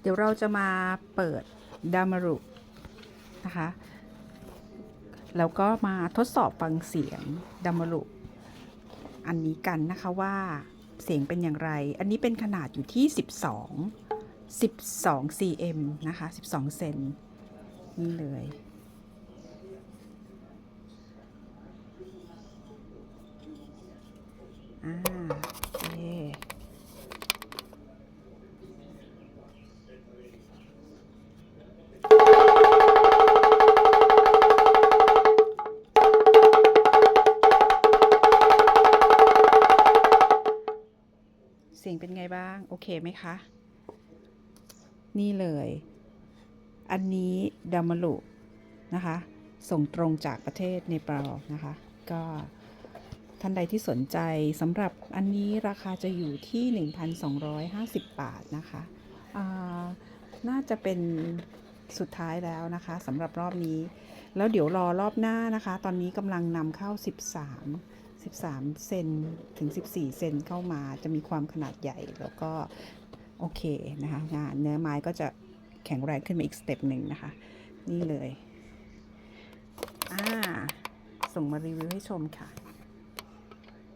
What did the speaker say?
เดี๋ยวเราจะมาเปิดดามารุนะคะ แล้วก็มาทดสอบฟังเสียงดามารุอันนี้กันนะคะว่าเสียงเป็นอย่างไร อันนี้เป็นขนาดอยู่ที่ 12 12 cm นะคะ 12 เซนนี่เลยอ่า เสียงเป็นไงบ้าง โอเคไหมคะ นี่เลย อันนี้ดามารุนะคะ ส่งตรงจากประเทศเนปาลนะคะ ก็ท่านใดที่สนใจสำหรับอันนี้ราคาจะอยู่ที่ 1,250 บาทนะคะน่าจะเป็นสุดท้ายแล้วนะคะสำหรับรอบนี้ แล้วเดี๋ยวรอรอบหน้านะคะ ตอนนี้กำลังนำเข้า 13 13 เซนถึง 14 เซนเข้ามาจะมีความขนาดใหญ่แล้วก็โอเคนะคะงานเนื้อไม้ก็จะแข็งแรงขึ้นมาอีกสเต็ปหนึ่งนะคะ นี่เลย อ่า ส่งมารีวิวให้ชมค่ะ